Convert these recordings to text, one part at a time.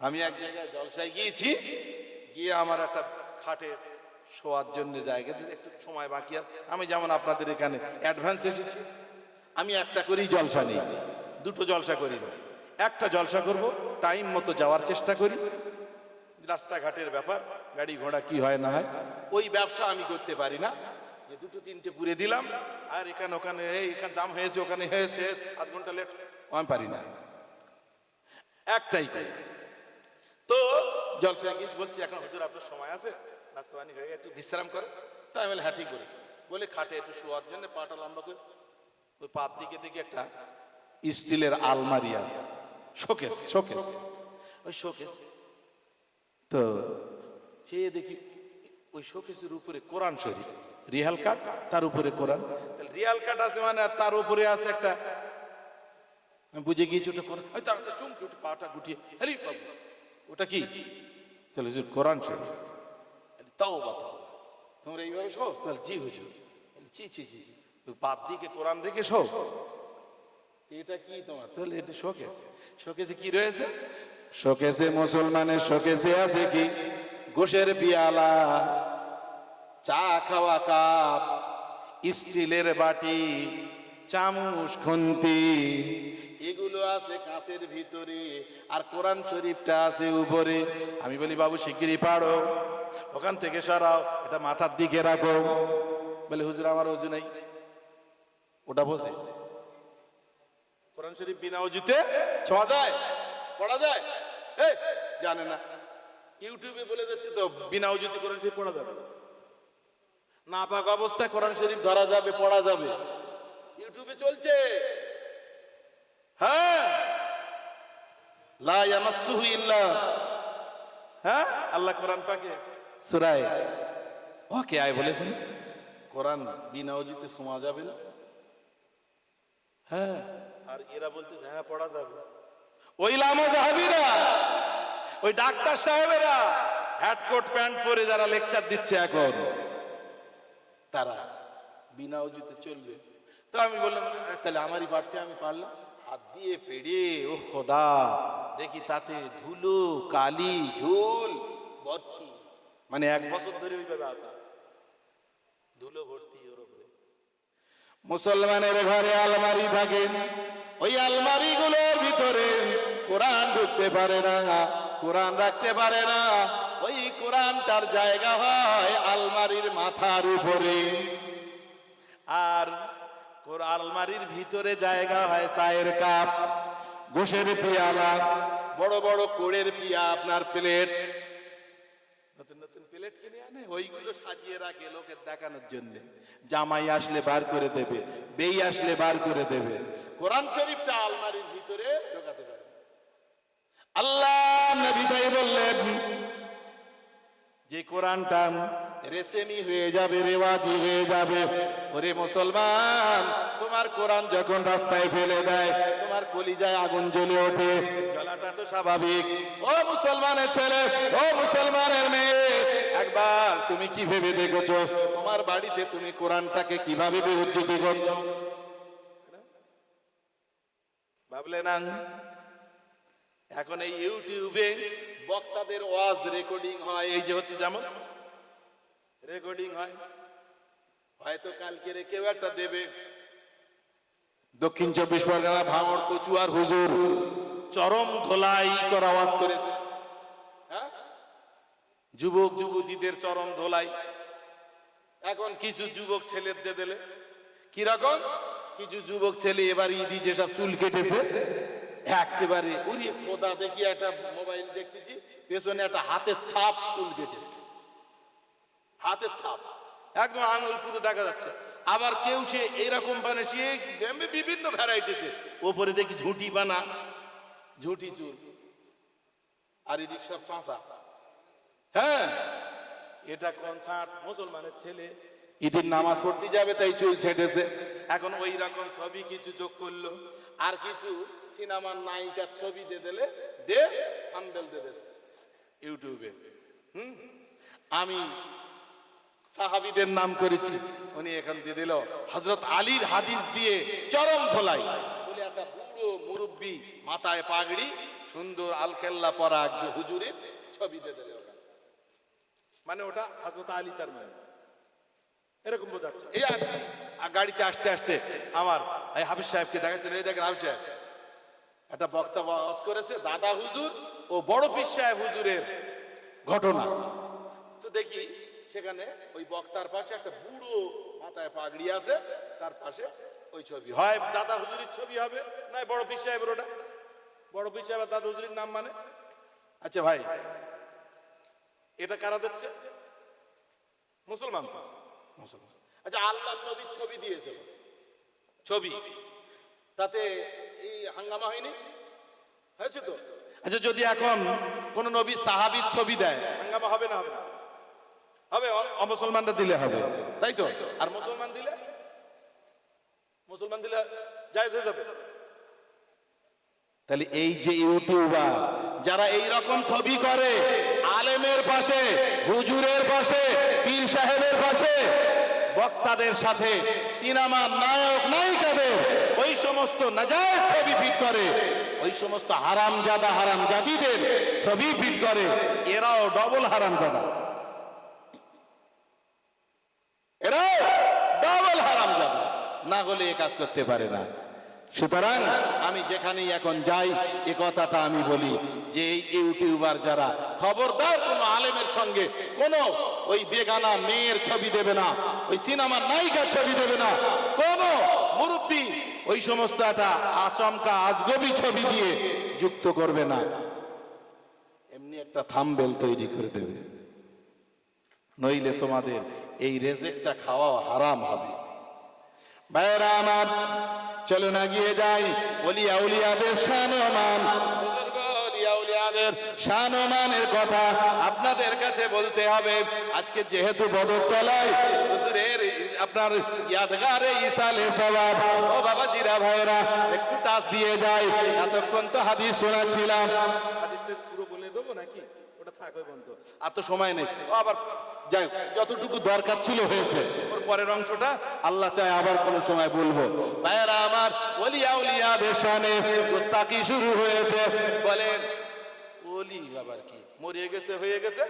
আমি এক জায়গায় জলসায় গিয়েছি, গিয়ে আমার একটা খাটে শোয়ার জন্য জায়গা একটু সময় বাকি আছে। আমি যেমন আপনাদের এখানে অ্যাডভান্স এসেছি, আমি একটা করেই জলসা নেই, দুটো জলসা করি না। একটা জলসা করব টাইম মতো যাওয়ার চেষ্টা করি। রাস্তাঘাটের ব্যাপার, গাড়ি ঘোড়া কি হয় না হয়, ওই ব্যবসা আমি করতে পারি না। যে দুটো তিনটে পুরে দিলাম, আর এখানে ওখানে, এই এখানে জাম হয়েছে, ওখানে হয়েছে, আধ ঘণ্টা লেট আমি পারি না। একটাই করি। তো জলসা গিয়েছি, বলছি, এখন হুজুর, আপনার সময় আছে? নাস্তা পানি হয়ে একটু বিশ্রাম করে তাই আমি হ্যাঁ ঠিক করেছি বলে খাটে একটু শোয়ার জন্য পাটা লম্বা করে, ওই পাত দিকে দিকে একটা স্টিলের আলমারি আছে। Showcase showcase. ওই শোকেস। তো চেয়ে দেখি ওই শোকেসের উপরে কোরআন শরীফ। রিয়াল কাট, তার উপরে কোরআন। রিয়াল কাট আছে মানে আর তার উপরে আছে একটা আমি বুঝে গিয়েছি, ওটা কোরআন। আমি তাড়াতাড়ি চমকে উঠে পাটা গুটিয়ে হ্যারি বাবু ওটা কি? তাহলে হুজুর কোরআন শরীফ। তাও বাতাও তোমরা এইভাবে শো তাহলে জি হুজুর। জি জি জি জি দিকে কোরআন রেখে শো এটা কি তোমার? তাহলে এটা শোকেস। শোকেসে কি রয়েছে? শোকেসে মুসলমানের শোকেসে আছে কি? গোশের পিয়ালা চা খাওয়া কাপ স্টিলের বাটি চামচ খুন্তি এগুলো আছে কাঁচের ভিতরে, আর কোরআন শরীফটা আছে উপরে। আমি বলি, বাবু, শিগগিরই পাড়ো ওখান থেকে সরাও, এটা মাথার দিকে রাখো। বলে, হুজুর, আমার অজু নেই। ওটা বোঝে। কোরআন শরীফ বিনা অজুতে ছোঁয়া যায়, পড়া যায়? এই, জানে না। ইউটিউবে বলে যাচ্ছে তো, বিনা অজুতে কোরআন শরীফ পড়া যাবে। না পাক অবস্থায় কোরআন শরীফ ধরা যাবে, পড়া যাবে। ইউটিউবে চলছে। হ্যাঁ। ইল্লা। হ্যাঁ? আল্লাহ কোরআন পাকে। সূরায়ে। ওকে আয় বলেছেন কোরআন বিনা অজুতে যাবে না। হ্যাঁ। আর এরা হ্যাঁ পড়া যাবে। ওই লামা জাহাবিরা ওই ডাক্তার সাহেবেরা প্যান্ট পরে যারা লেকচার দিচ্ছে এখন। তারা বিনা অজুতে চলবে। তো আমি বললাম তাহলে আমারই পারতে আমি পারলাম। হাত দিয়ে পেড়ে, ও খোদা, দেখি তাতে ধুলো, কালি, ঝুল ভর্তি মানে এক বছর ধরে ওইভাবে আসা ধুলো ভর্তি ওর উপরে। মুসলমানের ঘরে আলমারি থাকে। ওই আলমারি গুলোর ভিতরে কোরআন ঢুকতে পারে না, কোরআন রাখতে পারে না। ওই কোরআনটার জায়গা হয় আলমারির মাথার উপরে। আর কোর- আলমারির ভিতরে জায়গা হয় চায়ের কাপ গোসের পিয়ালা, বড় বড় কোড়ের পিয়া আপনার প্লেট। নতুন নতুন প্লেট কিনে আনে, ওইগুলো সাজিয়ে রাখে লোকের দেখানোর জন্য। জামাই আসলে বার করে দেবে, বেই আসলে বার করে দেবে। কোরআন শরীফটা আলমারির ভিতরে আল্লাহ নবী তাই বললেন যে কোরআনটা রেসেমি হয়ে যাবে, রেওয়াজি হয়ে যাবে, ওরে মুসলমান, তোমার কোরআন যখন রাস্তায় ফেলে দেয়, তোমার কলিজায় আগুন জ্বলে ওঠে, জ্বলাটা তো স্বাভাবিক। ও মুসলমানের ছেলে, ও মুসলমানের মেয়ে, একবার তুমি কি ভেবে দেখেছ? তোমার বাড়িতে তুমি কোরআনটাকে কীভাবে বিউজ্জিত করছ? ভাবলে না? এখন এই ইউটিউবে বক্তাদের ওয়াজ রেকর্ডিং হয়, এই যে হচ্ছে যেমন, রেকর্ডিং হয়। হয়তো কালকে কেউ একটা দেবে। দক্ষিণ চব্বিশ পরগনা, ভাঙড়, কচুয়ার হুজুর চরম ধোলাই করা আওয়াজ করেছে। হ্যাঁ? যুবক, যুবতীদের চরম ধোলাই। এখন কিছু যুবক ছেলেদের দিলে। কীরকম? কিছু যুবক ছেলে এবার ইদি যেসব চুল কেটেছে একেবারে দেখি একটা মোবাইল দেখতেছি, পেছনে একটা হাতের ছাপ চুল হাতের ছাপ। একদম আঙুল পুরো দেখা যাচ্ছে। আবার কেউ সে বিভিন্ন ওপরে দেখি ঝুঁটি বানা, ঝুঁটি চুল। আর এদিক সব চাঁচা। হ্যাঁ এটা কোন ছাট? মুসলমানের ছেলে। ঈদের নামাজ পড়তে যাবে, তাই চুল ছেটেছে। এখন ওই রকম ছবি কিছু চোখ করল। আর কিছু সিনেমার নায়িকার ছবি দিয়ে দিলে দে থাম্বেল দিয়ে ইউটিউবে। হুম? আমি সাহাবিদের নাম করেছি, উনি এখান দিয়ে দিল হজরত আলীর হাদিস দিয়ে চরম ধোলাই। বলে একটা বুড়ো মুরব্বী মাথায় পাগড়ি, সুন্দর আলখেল্লা পরা এক হুজুরের ছবি দিয়ে ওখানে। মানে ওটা হজরত আলী তার মানে এরকম বোঝাচ্ছে। এই গাড়িতে আসতে আসতে আমার এই হাফিজ সাহেবকে দেখাচ্ছেন, এই দেখেন হাফিজ সাহেব। একটা বক্তা বাস করেছে, দাদা হুজুর ও বড় পীর সাহেব হুজুরের ঘটনা। তো দেখি সেখানে ওই বক্তার পাশে একটা বুড়ো মাথায় পাগড়ি আছে, তার পাশে ওই ছবি। হয় দাদা হুজুরের ছবি হবে না বড় পীর সাহেবের ওটা। বড় পীর সাহেব দাদা হুজুরের নাম মানে? আচ্ছা ভাই, এটা কারা দিচ্ছে? মুসলমান তো। মুসলমান। আচ্ছা আল্লাহ নবীর ছবি দিয়েছে। ছবি। তাতে এই হাঙ্গামা হয়নি? হয়েছে তো? আচ্ছা যদি এখন কোন নবী সাহাবির ছবি দেয় হাঙ্গামা হবে না হবে না। হবে অমুসলমানরা দিলে হবে। তাই তো? আর মুসলমান দিলে? মুসলমান দিলে জায়েজ হয়ে যাবে। তাহলে এই যে ইউটিউবার যারা এই রকম ছবি করে আলেমের পাশে হুজুরের পাশে পীর সাহেবের পাশে বক্তাদের সাথে সিনেমা নায়ক নায়িকাদের সমস্ত নাজায়েজ ছবি ফিট করে। ওই সমস্ত হারামজাদা হারামজাদিদের ছবি ফিট করে। এরাও ডবল হারামজাদা। এরাও ডবল হারামজাদা। না হলে এ কাজ করতে পারে না। সুতরাং আমি যেখানেই এখন যাই, এ কথাটা আমি বলি যে এই ইউটিউবার যারা খবরদার কোনো আলেমের সঙ্গে কোন ওই বেগানা মেয়ের ছবি দেবে না, ওই সিনেমার নায়িকার ছবি দেবে না, কোন মুরব্বী ওই সমস্ত একটা আচমকা আজগবি ছবি দিয়ে যুক্ত করবে না। এমনি একটা থামবেল তৈরি করে দেবে। নইলে তোমাদের এই রেজেকটা খাওয়া হারাম হবে। ভাইরা আমার চলো না গিয়ে যাই। ওলিয়া উলিয়াদের উলিয়াদের শানমানের কথা আপনাদের কাছে বলতে হবে। আজকে যেহেতু বদরতলায় হুজুরের আপনার ইয়াদগারে ইসালে সওয়াব ও বাবা জিরা ভাইরা একটু টাচ দিয়ে যায় এতক্ষণ তো হাদিস শোনাচ্ছিলাম। হাদিসটা পুরো বলে দেবো নাকি? ওটা থাকবে বন্ধ। আর তো সময় নেই। ও আবার যাই যতটুকু দরকার ছিল হয়েছে। ওর পরের অংশটা? আল্লাহ চায় আবার কোনো সময় বলব। ভাইয়েরা আমার ওলিয়া উলিয়াদের সামনে গোস্তাকি শুরু হয়েছে। বলেন ওলি আবার কি? মরিয়ে গেছে হয়ে গেছে?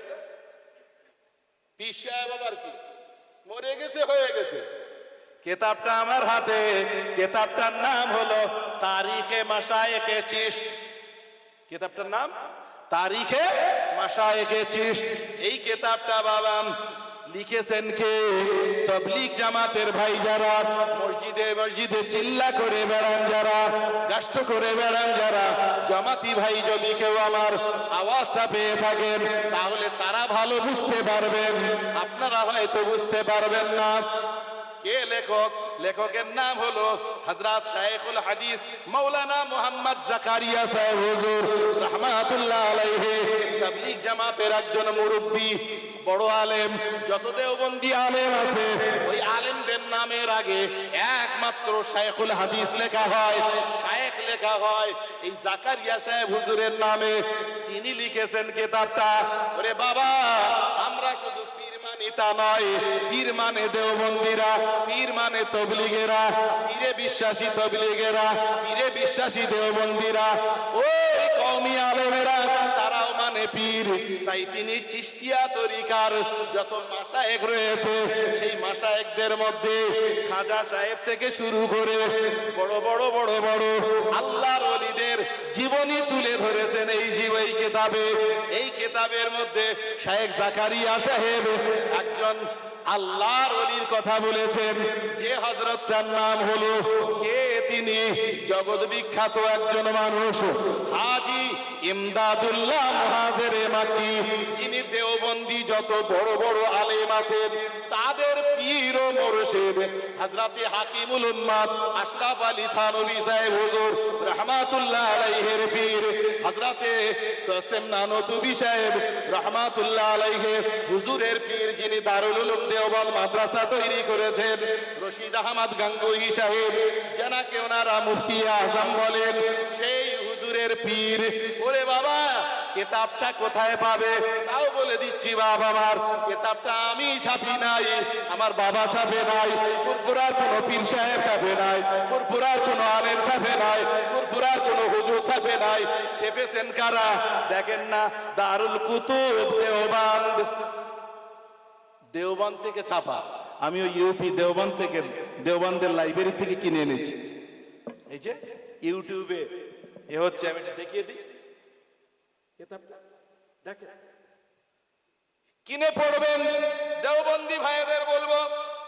পীর সাহেব আবার কি? মরে গেছে, হয়ে গেছে। কেতাবটা আমার হাতে, কেতাবটার নাম হলো তারিখে মাসায়েকে চিস্ট কেতাবটার নাম? তারিখে মাসায়েকে চিস্ট এই কেতাবটা বাবা লিখেছেন কে? তবলিগ জামাতের ভাই যারা, মসজিদে মসজিদে চিল্লা করে বেড়ান যারা গাষ্ট করে বেড়ান যারা, জামাতি ভাই যদি কেউ আমার আওয়াজটা পেয়ে থাকেন, তাহলে তারা ভালো বুঝতে পারবেন। আপনারা হয়তো বুঝতে পারবেন না। কে লেখক? লেখকের নাম হলো হযরত শাইখুল হাদিস মৌলানা মোহাম্মদ জাকারিয়া সাহেব হুজুর, রাহমাতুল্লাহ আলাইহি। তাবলীগ জামাতের একজন মুরব্বী বড় আলেম, যত দেওবন্দি আলেম আছে, ওই আলেমদের নামের আগে একমাত্র শাইখুল হাদিস লেখা হয়। শায়েখ লেখা হয় এই জাকারিয়া সাহেব হুজুরের নামে। তিনি লিখেছেন কেতাবটা, ওরে বাবা, আমরা শুধু পীর মানি নয়, পীর মানে দেওবন্দিরা, পীর মানে বিশ্বাসী তবলিগেরা, পীরে বিশ্বাসী দেওবন্দিরা। ওই আলেমেরা, তারাও মানে পীর। তাই তিনি চিস্তিয়া তরিকার যত রয়েছে, সেই মধ্যে খাজা সাহেব থেকে শুরু করে বড় বড় বড় বড় আল্লাহর ওলিদের জীবনী তুলে ধরেছেন এই জীব এই কেতাবে। এই কেতাবের মধ্যে শায়েখ জাকারিয়া সাহেব একজন আল্লাহর অলির কথা বলেছেন। যে হজরতটার নাম হলো কে? তিনি জগৎ বিখ্যাত একজন মানুষ হাজি ইমদাদুল্লাহ মহাজের মাকি যিনি দেওবন্দি যত বড় বড় আলেম আছেন, তাদের পীর ও মুর্শিদ, হযরতে হাকিমুল উম্মাত আশরাফ আলী থানভী সাহেব হুজুর, রহমাতুল্লাহ আলাইহির পীর, হযরতে কাসেম নানতুবি সাহেব, রহমাতুল্লাহ আলাইহি, হুজুরের পীর যিনি দারুল উলুম দেওবন্দ মাদ্রাসা তৈরি করেছেন, রশিদ আহমদ গাঙ্গুহি সাহেব যাকে ওনারা মুফতি আজম বলেন, সেই হুজুরের পীর। ওরে বাবা, কেতাবটা কোথায় পাবে? তাও বলে দিচ্ছি বাবা আমার, কেতাবটা আমি ছাপি নাই, আমার বাবা ছাপে নাই পুরপুরার কোনো পীর সাহেব ছাপে নাই পুরপুরার কোনো আলেম ছাপে নাই পুরপুরার কোনো হুজুর মুসাফে নয় ছেপেছেন কারা? দেখেন না, দারুল কুতুব দেওবান্দ। দেওবান থেকে ছাপা। আমি ওই ইউপি দেওবান থেকে, দেওবানদের লাইব্রেরি থেকে কিনে এনেছি। এই যে, ইউটিউবে এ হচ্ছে আমি দেখিয়ে দিই। কিতাবটা দেখেন। কিনে পড়বেন, দেওবন্দি ভাইদের বলব,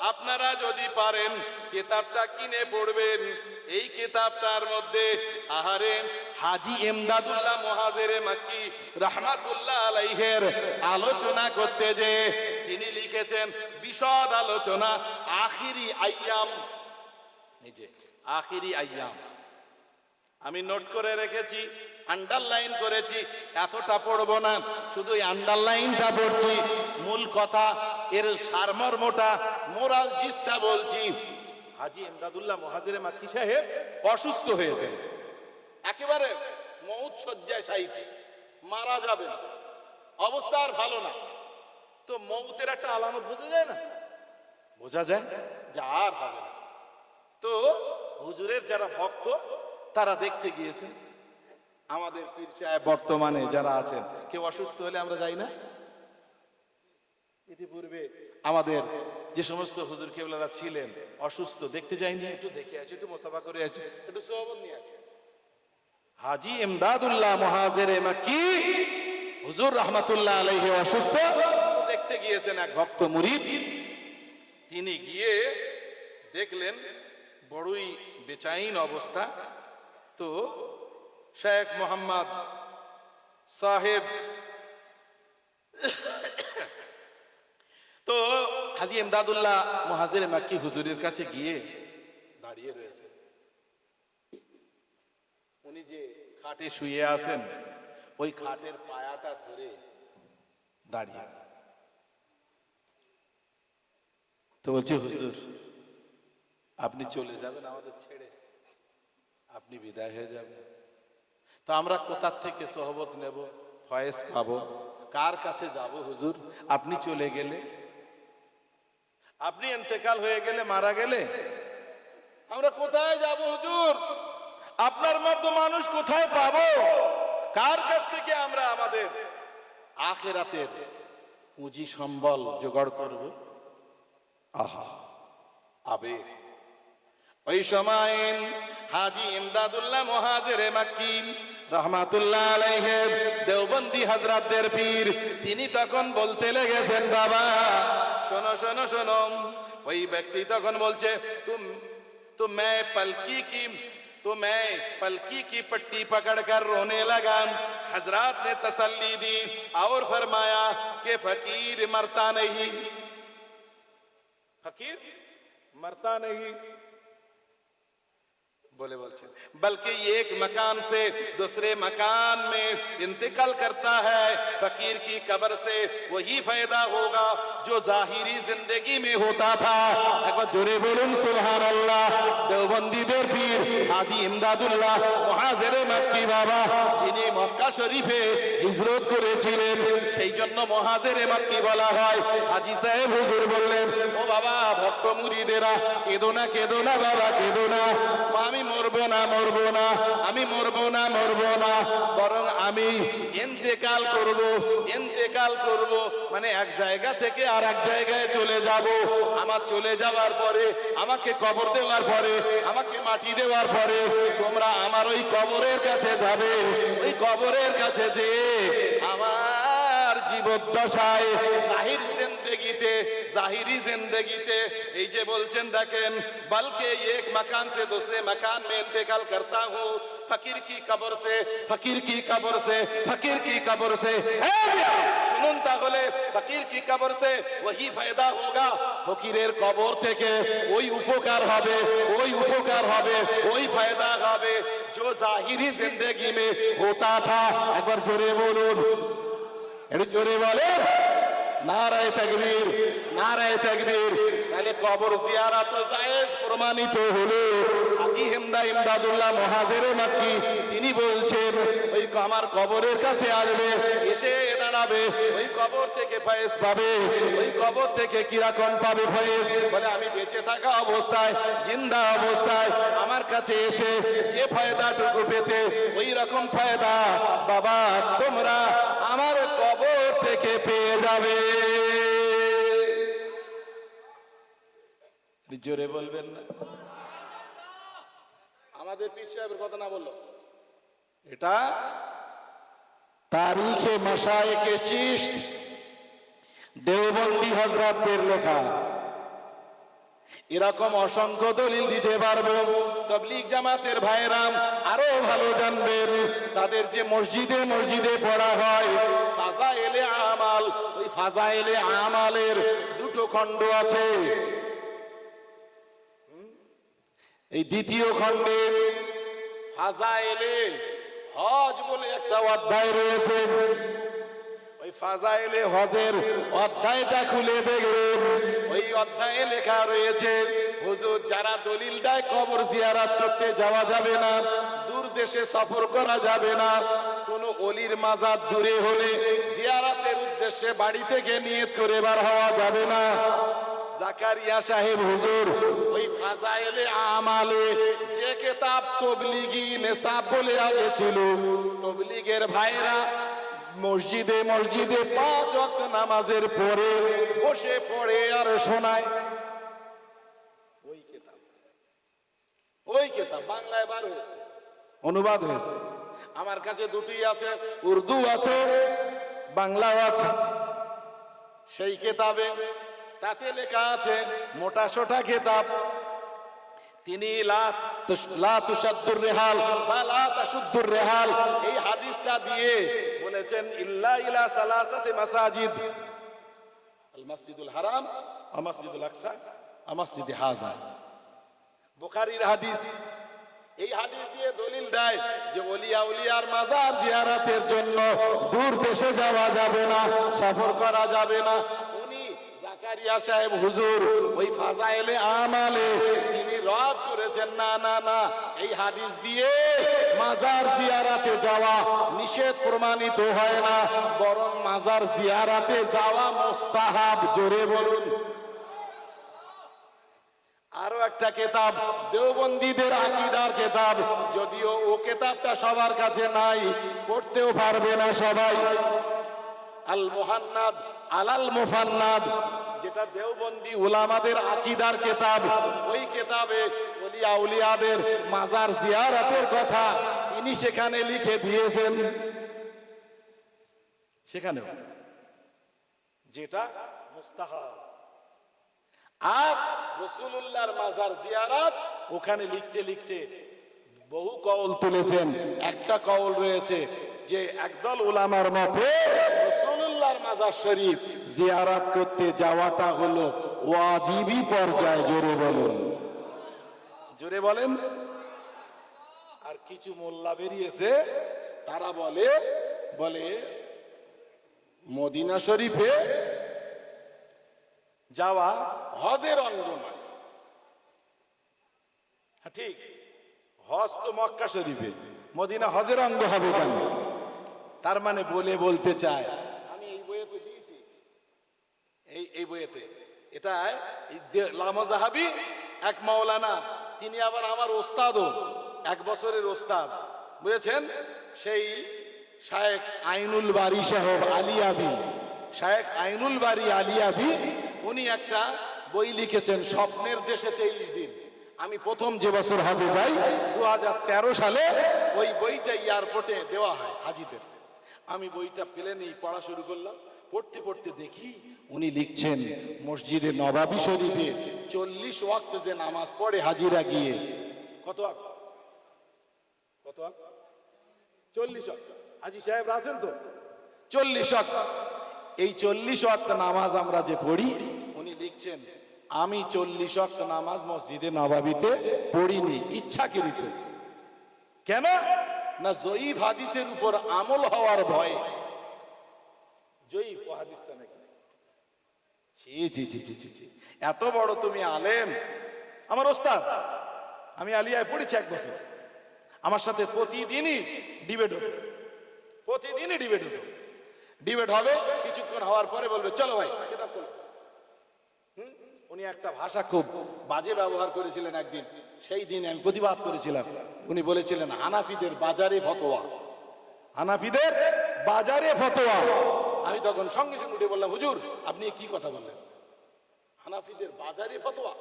আপনারা যদি পারেন, কিতাবটা কিনে পড়বেন। এই কিতাবটার মধ্যে আহারে হাজি এমদাদুল্লাহ মহাজেরে মাক্কি রহমাতুল্লাহ আলাইহের আলোচনা করতে যে তিনি লিখেছেন, বিশদ আলোচনা, আখিরি আইয়াম। এই যে, আখিরি আইয়াম। আমি নোট করে রেখেছি আন্ডারলাইন করেছি, এতটা পড়ব না, শুধু আন্ডারলাইনটা পড়ছি। মূল কথা, এর সারমর্মটা মোরাল জিসটা বলছি। হাজি এমদাদুল্লাহ মহাজিরে মাক্কি সাহেব অসুস্থ হয়েছেন। একেবারে মৌত শয্যায় সাইতে মারা যাবেন। অবস্থা আর ভালো না। তো মৌতের একটা আলামত বোঝা যায় না? বোঝা যায়? যা আর হবে না। তো হুজুরের যারা ভক্ত তারা দেখতে গিয়েছেন আমাদের পীর বর্তমানে যারা আছেন, কেউ অসুস্থ হলে আমরা যাই না? ইতিপূর্বে আমাদের যে সমস্ত হুজুর কেবলারা ছিলেন, অসুস্থ, দেখতে যাইনি? একটু দেখে আসি, একটু মোসাফা করে আসি, একটু সোহবত নিয়ে হাজি এমদাদুল্লাহ মহাজের মাক্কি, হুজুর রহমাতুল্লাহ আলাইহি অসুস্থ, দেখতে গিয়েছেন এক ভক্ত মুরিদ। তিনি গিয়ে দেখলেন, বড়ই বেচাইন অবস্থা। তো শেখ মোহাম্মদ সাহেব। তো হাজি এমদাদুল্লাহ মহাজের মাক্কি হুজুরের কাছে গিয়ে দাঁড়িয়ে রয়েছে। উনি যে খাটে শুয়ে আছেন, ওই খাটের পায়াটা ধরে দাঁড়িয়ে। তো বলছি, হুজুর, আপনি চলে যাবেন আমাদের ছেড়ে। আপনি বিদায় হয়ে যাবেন। তো আমরা কোথার থেকে সহবত নেব? ফয়েজ পাবো। কার কাছে যাব হুজুর? আপনি চলে গেলে। আপনি এতেকাল হয়ে গেলে মারা গেলে? আমরা কোথায় যাব হুজুর? আপনার মতো মানুষ কোথায় পাব? কার কাছ থেকে আমরা আমাদের আখেরাতের পুঁজি সম্বল জোগাড় করব? আহা, আবেগ। ওই সময় হাজি ইমদাদুল্লাহ মহাজের মাক্কি রহমাতুল্লাহ আলাইহে দেওবন্দি হযরতদের পীর তিনি তখন বলতে লেগেছেন বাবা শোনো শোনো শোনো ওই ব্যক্তি তখন বলছে তুম तो मैं पलकी की तो मैं पलकी की पट्टी पकड़कर रोने लगा हजरत ने तसल्ली दी और फरमाया कि फकीर मरता नहीं फकीर मरता नहीं बोले बोलছেন बल्कि एक मकान से दूसरे मकान में इंतकाल करता है फकीर की कब्र से वही फ़ायदा होगा जो जाहिरी ज़िंदगी में होता था একবার জোরে বলুন সুবহান আল্লাহ দেওবন্দীদের পীর হাজী ইমদাদুল্লাহ মুহাজিরে মক্কি বাবা যিনি মক্কা শরীফে হিজরত করেছিলেন সেই জন্য মুহাজিরে মক্কি বলা হয় হাজী সাহেব হুজুর বললেন ও বাবা ভক্ত মুরিদেরা কেদো না কেদো না বাবা কেদো না আমি মরবো না মরবো না। আমি মরবো না মরবো না। বরং আমি ইন্তেকাল করব ইন্তেকাল করব। মানে এক জায়গা থেকে আর এক জায়গায় চলে যাব। আমার চলে যাওয়ার পরে, আমাকে কবর দেওয়ার পরে, আমাকে মাটি দেওয়ার পরে, তোমরা আমার ওই কবরের কাছে যাবে। ওই কবরের কাছে যে আমার জীবদ্দশায় জাহির জিন্দগিতে জাহিরি জিন্দগিতে এই যে বলছেন দেখেন বলকে এক मकान से दूसरे मकान में इंतकाल करता हूँ फकीर की कब्र से फकीर की कब्र से फकीर की कब्र से ए मियां, শুনুন তাহলে ফকির কি কবর সে ওহি ফায়দা হোগা ফকিরের কবর থেকে ওই উপকার হবে ওই উপকার হবে ওই ফায়দা হবে जो जाहिरी जिंदगी में होता था একবার জোরে বলুন প্রমাণিত ইমদাদুল্লাহ মহাজেরে তিনি বলছেন ওই আমার কবরের কাছে আসবে এসে দাঁড়াবে ওই কবর থেকে ফয়েজ পাবে ওই কবর থেকে কীরকম পাবে ফয়েজ বলে আমি বেঁচে থাকা অবস্থায় জিন্দা অবস্থায় আমার কাছে এসে যে ফায়দাটুকু পেতে ওই রকম ফায়দা বাবা তোমরা আমার কবর থেকে পেয়ে যাবে। জোরে বলবেন না। আমাদের পীর সাহেবের কথা না বলল। এটা তারিখে মশায়েকে চিস্ট দেওবন্দি হজরতদের লেখা। এরকম অসংখ্য দলিল দিতে পারব। তবলিগ জামাতের ভাইরাম আরও ভালো জানবেন, তাদের যে মসজিদে মসজিদে পড়া হয় ফাজা এলে আমাল, ওই ফাজা এলে আমালের দুটো খণ্ড আছে। এই দ্বিতীয় খণ্ডে ফাজাইলে হজ বলে একটা অধ্যায় রয়েছে। ওই ফাজাইলে হজের অধ্যায়টা খুলে দেখবেন। ওই অধ্যায়ে লেখা রয়েছে, হুজুর, যারা দলিল দেয় কবর জিয়ারাত করতে যাওয়া যাবে না, দূর দেশে সফর করা যাবে না, কোন অলির মাজার দূরে হলে জিয়ারাতের উদ্দেশ্যে বাড়ি থেকে নিয়ত করে বার হওয়া যাবে না। জাকারিয়া সাহেব, হুজুর, ওই ফাজাইলে আমালে যে কেতাব তবলিগি নেশাব বলে আগে ছিল। তবলিগের ভাইরা মসজিদে মসজিদে পাঁচ ওয়াক্ত নামাজের পরে বসে পড়ে আর শোনায়। ওই কেতাব। ওই কেতাব, বাংলায় বার হয়েছে। অনুবাদ হয়েছে। আমার কাছে দুটি আছে, উর্দু আছে, বাংলাও আছে। সেই কেতাবে তাতে লেখা আছে, মোটা সোটা কেতাব। তিনি লা তুসাদ্দুর রেহাল বা লা তাসুদ্দুর রেহাল এই হাদিসটা দিয়ে বলেছেন ইল্লা ইলা সালাসাতি মাসাজিদ। আল মসজিদুল হারাম আল মসজিদুল আকসা আল মসজিদ হাজা। বুখারীর হাদিস। এই হাদিস দিয়ে দলিল দেয় যে ওলিয়া উলিয়ার মাজার জিয়ারাতের জন্য দূর দেশে যাওয়া যাবে না সফর করা যাবে না। জাকারিয়া সাহেব, হুজুর, ওই ফাজাইলে আমালে। তিনি রদ করেছেন, না না না, এই হাদিস দিয়ে মাজার জিয়ারাতে যাওয়া নিষেধ প্রমাণিত হয় না, বরং মাজার জিয়ারাতে যাওয়া মোস্তাহাব, জোরে বলুন। আরও একটা কেতাব, দেওবন্দীদের আকিদার কেতাব, যদিও ও কেতাবটা সবার কাছে নাই, পড়তেও পারবে না সবাই। আল মোহান্নাদ আলাল মুফান্নাদ যেটা দেওবন্দি উলামাদের আকিদার কেতাব, ওই কেতাবে ওলিয়া উলিয়াদের মাজার জিয়ারাতের কথা তিনি সেখানে লিখে দিয়েছেন। সেখানেও। যেটা আর রসুল্লাহর মাজার জিয়ারাত ওখানে লিখতে লিখতে বহু কওল তুলেছেন। একটা কওল রয়েছে যে, একদল উলামার মতে রসুল্লাহর মাজার শরীফ জিয়ারাত করতে যাওয়াটা হলো ওয়াজিবি পর্যায়ে জোরে বলুন। জোরে বলেন। আর কিছু মোল্লা বেরিয়েছে তারা বলে বলে মদিনা শরীফে যাওয়া হজের অঙ্গ নয় হ্যাঁ, ঠিক। হজ তো মক্কা শরীফে। মদিনা হজের অঙ্গ হবে কেন? তার মানে বলে বলতে চায় আমি এই বইয়েতে দিয়েছি এই এই বইয়েতে। এটা এই দে- লামা জাহাবি এক মাওলানা, তিনি আবার আমার ওস্তাদও, এক বছরের ওস্তাদ। বুঝেছেন? সেই শায়েক আইনুল বারি সাহেব আলিয়াবি শায়েক আইনুল বারি আলিয়াবি, উনি একটা বই লিখেছেন, স্বপ্নের দেশে তেইশ দিন। আমি প্রথম যে বছর হাজে যাই দু হাজার তেরো সালে ওই বইটা এয়ারপোর্টে দেওয়া হয় হাজিদের। আমি বইটা প্লেনেই পড়া শুরু করলাম। পড়তে পড়তে দেখি উনি লিখছেন, মসজিদে নবাবি শরীফে চল্লিশ ওয়াক্ত যে নামাজ পড়ে হাজিরা গিয়ে কত? কত চল্লিশ। হাজি সাহেব আছেন তো চল্লিশ। এই চল্লিশ ওয়াক্ত নামাজ আমরা যে পড়ি, উনি লিখছেন, আমি চল্লিশ ওয়াক্ত নামাজ মসজিদে নবাবিতে পড়িনি, ইচ্ছাকৃত কেন না, জয়ীফ হাদিসের উপর আমল হওয়ার ভয় জয়ীফ নাকি? ছি ছি ছি ছি ছি এত বড় তুমি আলেম। আমার ওস্তাদ, আমি আলিয়ায় পড়েছি এক বছর। আমার সাথে প্রতিদিনই ডিবেট হতো। প্রতিদিনই ডিবেট হতো। ডিবেট হবে, কিছুক্ষণ হওয়ার পরে বলবে, চলো ভাই, কেতাব হুম? উনি একটা ভাষা খুব বাজে ব্যবহার করেছিলেন একদিন। সেই দিন আমি প্রতিবাদ করেছিলাম। উনি বলেছিলেন, হানাফিদের বাজারে ফতোয়া। হানাফিদের বাজারে ফতোয়া। আমি তখন সঙ্গে সঙ্গে উঠে বললাম, হুজুর, আপনি কি কথা বললেন? হানাফিদের বাজারে ফতোয়া।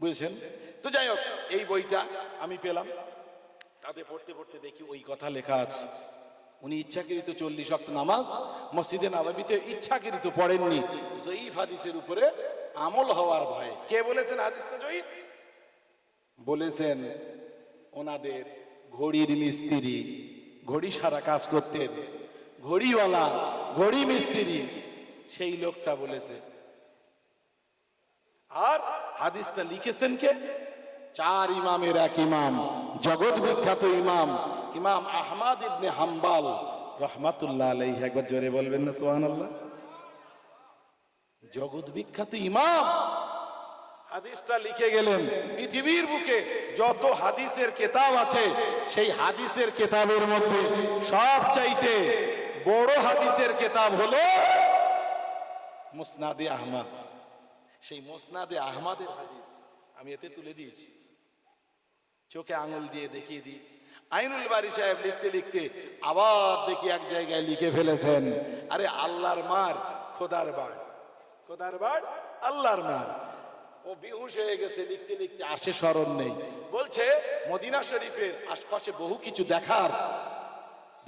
বুঝেছেন? তো যাই হোক, এই বইটা আমি পেলাম। তাতে পড়তে পড়তে দেখি ওই কথা লেখা আছে। উনি ইচ্ছাকৃত চল্লিশ অক্ট নামাজ, মসজিদে নবাবিতে ইচ্ছাকৃত পড়েননি। জয়ীফ হাদিসের উপরে আমল হওয়ার ভয়ে। কে বলেছেন হাদিসটা, জয়ীফ? বলেছেন, ওনাদের ঘড়ির মিস্ত্রি। ঘড়ি সারা কাজ করতেন। ঘড়িওয়ালা, ঘড়ি মিস্ত্রি, সেই লোকটা বলেছে, আর হাদিসটা লিখেছেন কে? চার ইমামের এক ইমাম, জগৎ বিখ্যাত ইমাম ইমাম আহমাদ ইবনে হাম্বাল, রহমাতুল্লাহ আলাইহি। একবার জোরে বলবেন না সোহান আল্লাহ জগৎ বিখ্যাত ইমাম হাদিসটা লিখে গেলেন। পৃথিবীর বুকে যত হাদিসের কেতাব আছে, সেই হাদিসের কেতাবের মধ্যে সব চাইতে বড় হাদিসের কেতাব হলো মুসনাদে আহমদ। সেই মোসনাদে আহমাদের হাদিস আমি এতে তুলে দিয়েছি। চোখে আঙুল দিয়ে দেখিয়ে দিয়েছি আইনুল বাড়ি সাহেব লিখতে লিখতে আবার দেখি এক জায়গায় লিখে ফেলেছেন। আরে আল্লাহর মার, খোদার বাড়। খোদার বাড়, আল্লাহর মার। ও বিহুশ হয়ে গেছে, লিখতে লিখতে আসে স্মরণ নেই। বলছে, মদিনা শরীফের আশপাশে বহু কিছু দেখার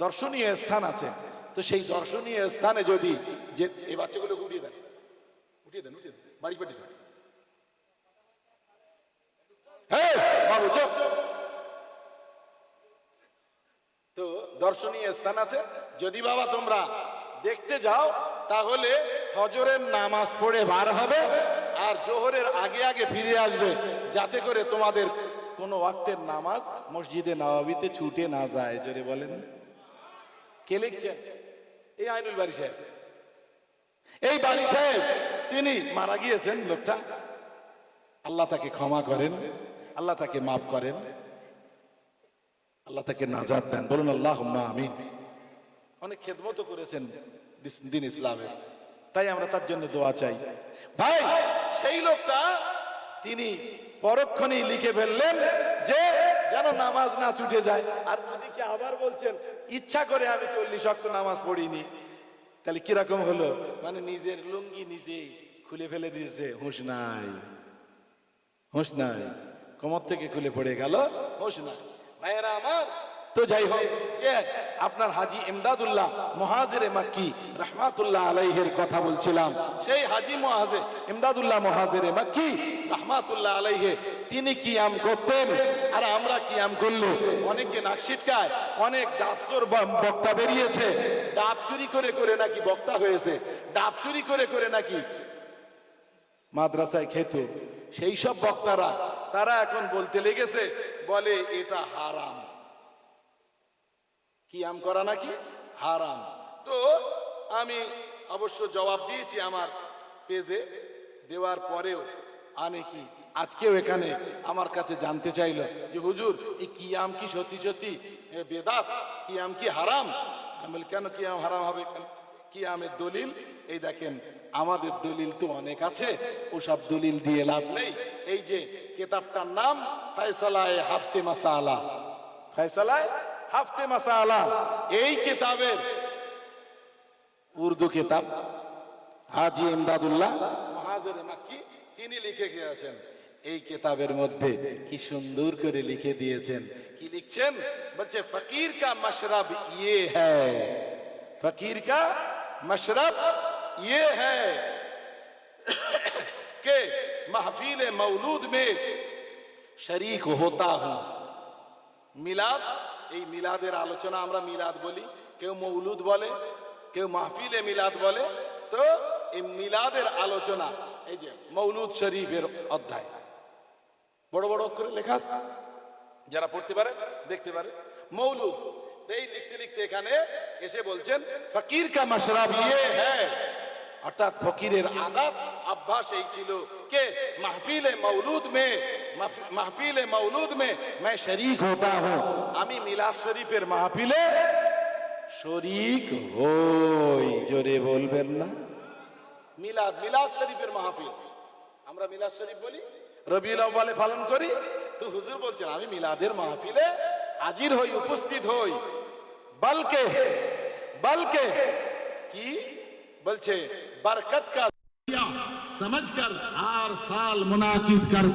দর্শনীয় স্থান আছে। তো সেই দর্শনীয় স্থানে যদি যে, এই বাচ্চাগুলোকে উঠিয়ে দেন উঠিয়ে দেন উঠিয়ে দেন, বাড়ি পাঠিয়ে দেন। বাবু, চুপ। তো দর্শনীয় স্থান আছে। যদি বাবা তোমরা দেখতে যাও, তাহলে হজরের নামাজ পড়ে বার হবে। আর জোহরের আগে আগে ফিরে আসবে, যাতে করে তোমাদের কোনো ওয়াক্তের নামাজ মসজিদে নওয়াবিতে ছুটে না যায়। জোরে বলেন। কে লিখছেন? এই আইনুল বাড়ি সাহেব। এই বাড়ি সাহেব, তিনি মারা গিয়েছেন লোকটা। আল্লাহ তাকে ক্ষমা করেন, আল্লাহ তাকে মাফ করেন, আল্লাহ তাকে নাজাদ দেন। বলুন আল্লাহ আমিন। অনেক খেদমত করেছেন দিন ইসলামের তাই আমরা তার জন্য দোয়া চাই। ভাই, সেই লোকটা তিনি পরক্ষণেই লিখে ফেললেন যে যেন নামাজ না ছুটে যায়। আর ওদিকে আবার বলছেন, ইচ্ছা করে আমি চল্লিশ অক্ত নামাজ পড়িনি। তাহলে কীরকম হলো? মানে নিজের লুঙ্গি নিজেই খুলে ফেলে দিয়েছে, হুঁশ নাই হুঁশ নাই। কোমর থেকে খুলে পড়ে গেল, হুঁশ নাই। ভাইয়েরা আমার তো যাই হোক আপনার হাজি ইমদাদুল্লাহ মহাজের মাক্কি রহমাতুল্লাহ আলাইহের কথা বলছিলাম, সেই হাজি মহাজে ইমদাদুল্লাহ মহাজের মাক্কি রহমাতুল্লাহ আলাইহে, তিনি কিয়াম করতেন। আর আমরা কিয়াম করলে অনেকে নাক ছিটকায়, অনেক ডাবসোর ব- বক্তা বেরিয়েছে। ডাব চুরি করে করে নাকি বক্তা হয়েছে, ডাব চুরি করে করে নাকি মাদ্রাসায় খেত। সেই সব বক্তারা, তারা এখন বলতে লেগেছে, বলে এটা হারাম। কিয়াম করা নাকি হারাম? তো আমি অবশ্য জবাব দিয়েছি আমার পেজে, দেওয়ার পরেও আনে কি? আজকেও এখানে আমার কাছে জানতে চাইলো যে, হুজুর, এই কিয়াম কি সত্যি সত্যি বেদাত? কিয়াম কি হারাম? আমি বলি, কেন কিয়াম হারাম হবে কেন? কিয়ামের দলিল, এই দেখেন, আমাদের দলিল তো অনেক আছে, ওসব দলিল দিয়ে লাভ নেই। এই যে, কেতাবটার নাম, ফয়সালায় হাফতে মাসালা। ফয়সালায় হাফতে মাসালা এই কিতাবের উর্দু কিতাব হাজি ইমদাদুল্লাহ মহাজের মাক্কি তিনি লিখে গিয়েছেন এই কিতাবের মধ্যে কি সুন্দর করে লিখে দিয়েছেন কি লিখছেন বলছে ফকির কা মশরব ইয়ে হ্যায় फकीर का मशरब ये है कि महफिल मौलूद में शरीक होता हूं মিলাদ এই মিলাদের আলোচনা আমরা মিলাদ বলি। কেউ মৌলুদ বলে, কেউ মাহফিলে মিলাদ বলে। তো এই মিলাদের আলোচনা, এই যে মৌলুদ শরীফের অধ্যায়। বড় বড় অক্ষরে লেখা। যারা পড়তে পারে, দেখতে পারে। মৌলুদ, এই লিখতে লিখতে এখানে এসে বলছেন, ফকির কা মশরাব ইয়ে হ্যায়। অর্থাৎ ফকিরের আদাত অভ্যাস এই ছিল। کہ محفل مولود میں محفل مولود میں میں شریک ہوتا ہوں আমি মিলাদ শরীফের মাহফিলে শরিক হই জোরে বলবেন না মিলাদ মিলাদ শরীফের মাহফিল আমরা মিলাদ শরীফ বলি রবিউল আউ্বালে পালন করি তো হুজুর বলছেন আমি মিলাদের মাহফিলে হাজির হই, উপস্থিত হই। বলকে বলকে, কি? বলছে, বরকত কা समझकर हर साल मुनाकिद करते